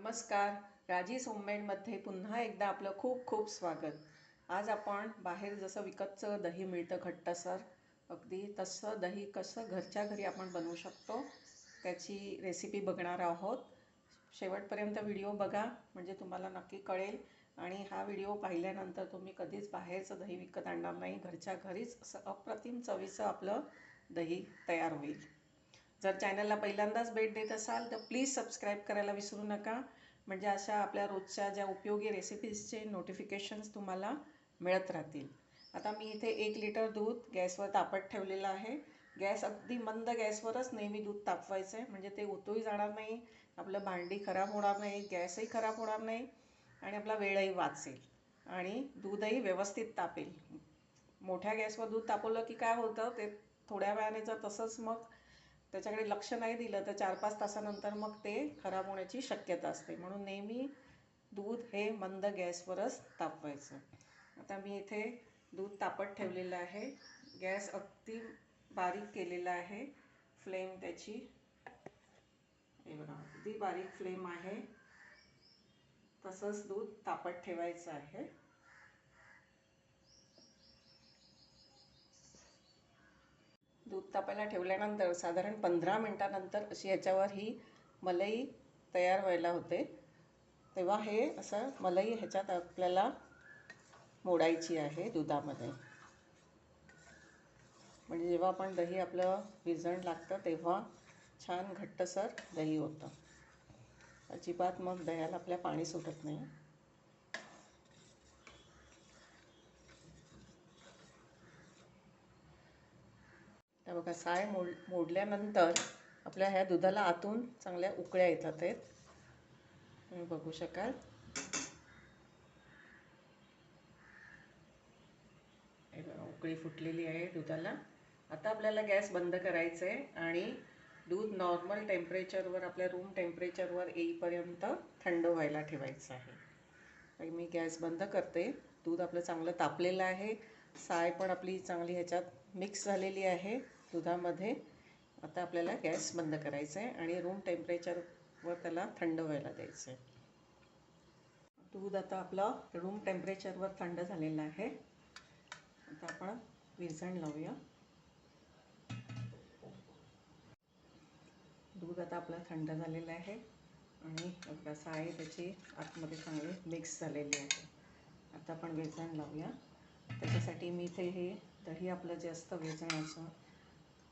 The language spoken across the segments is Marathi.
नमस्कार. राजी होममेडमध्ये पुन्हा एकदा आपलं खूप खूप स्वागत. आज आपण बाहेर जसं विकतचं दही मिळतं घट्टसर अगदी तसं दही कसं घरच्या घरी आपण बनवू शकतो त्याची रेसिपी बघणार आहोत. शेवटपर्यंत व्हिडिओ बघा म्हणजे तुम्हाला नक्की कळेल. आणि हा व्हिडिओ पाहिल्यानंतर तुम्ही कधीच बाहेरचं दही विकत आणणार नाही घरच्या घरीच असं अप्रतिम चवीचं आपलं दही तयार होईल. जर चॅनलला पहिल्यांदाच भेट देत असाल तर प्लीज सबस्क्राईब करायला विसरू नका. म्हणजे अशा आपल्या रोजच्या ज्या उपयोगी रेसिपीजचे नोटिफिकेशन्स तुम्हाला मिळत राहतील. आता मी इथे एक लिटर दूध गॅसवर तापत ठेवलेलं आहे. गॅस अगदी मंद गॅसवरच नेहमी दूध तापवायचं आहे. म्हणजे ते ओतूही जाणार नाही आपलं भांडी खराब होणार नाही गॅसही खराब होणार नाही आणि आपला वेळही वाचेल आणि दूधही व्यवस्थित तापेल. मोठ्या गॅसवर दूध तापवलं की काय होतं ते थोड्या वेळाने जर तसंच मग त्याच्याकडे लक्ष नाही दिलं तर चार पाच तासानंतर मग ते खराब होण्याची शक्यता असते. म्हणून नेहमी दूध हे मंद गॅसवरच तापवायचं. आता मी इथे दूध तापत ठेवलेलं आहे. गॅस अगदी बारीक केलेला आहे. फ्लेम त्याची हे बघा अगदी बारीक फ्लेम आहे. तसंच दूध तापत ठेवायचं आहे. दूध तापायला ठेवल्यानंतर साधारण पंधरा मिनटानंतर अशी ह्याच्यावर ही मलई तयार व्हायला होते. तेव्हा हे असं मलई ह्याच्यात आपल्याला मोडायची आहे दुधामध्ये. म्हणजे जेव्हा आपण दही आपलं भिजण लागतं तेव्हा छान घट्टसर दही होतं. अजिबात मग दह्याला आपल्या पाणी सुटत नाही. हे बघा साय मोड मोडल्यानंतर आपल्या ह्या दुधाला आतून चांगल्या उकळ्या येतात आहेत. तुम्ही बघू शकाल. उकळी फुटलेली आहे दुधाला. आता आपल्याला गॅस बंद करायचं आहे आणि दूध नॉर्मल टेम्परेचरवर आपल्या रूम टेम्परेचरवर येईपर्यंत थंड व्हायला ठेवायचं आहे. मी गॅस बंद करते. दूध आपलं चांगलं तापलेलं आहे. साय पण आपली चांगली ह्याच्यात मिक्स झालेली आहे. दुधामध्ये आता आपल्याला गॅस बंद करायचा आहे आणि रूम टेम्परेचरवर त्याला थंड व्हायला द्यायचं आहे दूध आता आपलं रूम टेम्परेचरवर थंड झालेलं आहे. आता आपण विरजण लावूया. दूध आता आपलं थंड झालेलं आहे आणि कसं आहे त्याची आतमध्ये चांगली मिक्स झालेली आहे. आता आपण वेचण लावूया. त्याच्यासाठी मी इथे हे दही आपलं जे असतं वेचण्याचं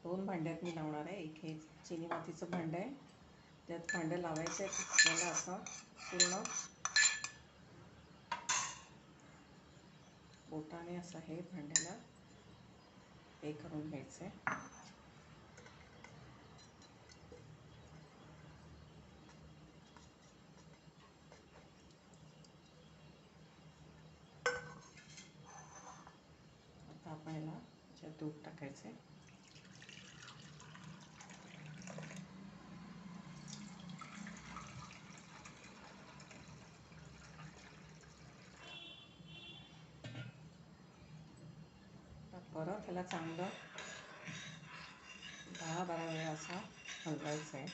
दोन भांड्यात मी लावणार आहे. एक हे चिनी मातीचं भांडं आहे. त्यात भांडं लावायचं आहे मला असं पूर्ण बोटाने असं हे भांड्याला हे करून घ्यायचं आहे. आता आपण याला दूध टाकायचं आहे. परत ह्याला चांगलं दहा बारा वेळा असं हलवायचं आहे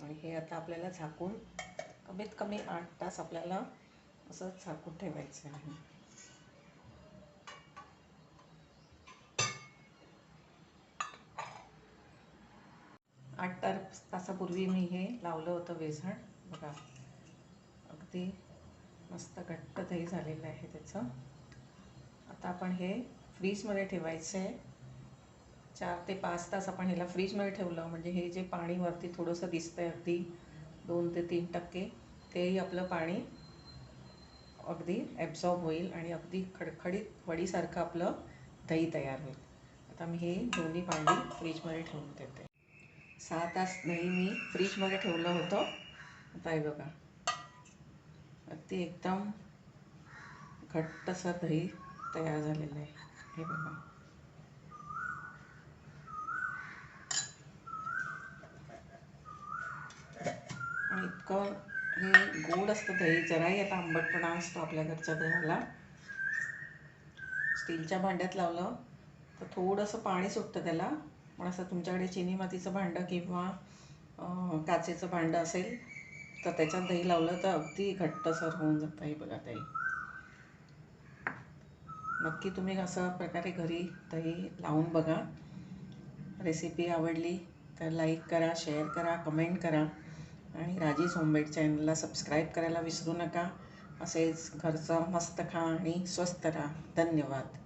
आणि हे आता आपल्याला झाकून कमीत कमी आठ तास आपल्याला असं झाकून ठेवायचं आहे आठ तार तासापूर्वी मी हे लावलं होतं वेझण. बघा अगदी मस्त घट्ट दही झालेलं आहे त्याचं. आता आपण हे फ्रीजमध्ये ठेवायचं आहे चार ते पाच तास आपण ह्याला फ्रीजमध्ये ठेवलं. म्हणजे हे जे पाणी वरती थोडंसं दिसतं आहे अगदी दोन ते तीन टक्के तेही आपलं पाणी अगदी ॲब्झॉर्ब होईल आणि अगदी खडखडीत वडीसारखं आपलं दही तयार होईल. आता मी हे दोन्ही भांडी फ्रीजमध्ये ठेवून देते. सहा तास दही मी फ्रीजमध्ये ठेवलं होतं. आता हे बघा. अगदी एकदम घट्टसर दही तयार झालेलं आहे. हे बघा. आणि इतकं हे गोड असतं दही. जराही आता आंबटपणा असतो आपल्या घरच्या दह्याला. स्टीलच्या भांड्यात लावलं तर थोडंसं पाणी सुटतं त्याला. पण असं तुमच्याकडे चिनी मातीचं भांडं किंवा काचेचं भांडं असेल तर त्याच्यात दही लावलं तर अगदी घट्टसर होऊन जातं हे बघा दही नक्की तुम्ही असं प्रकारे घरी दही लावून बघा. रेसिपी आवडली तर लाईक करा शेअर करा कमेंट करा. आणि राजी होमबेट चॅनलला सबस्क्राईब करायला विसरू नका. असेच घरचं मस्त खा आणि स्वस्त राहा. धन्यवाद.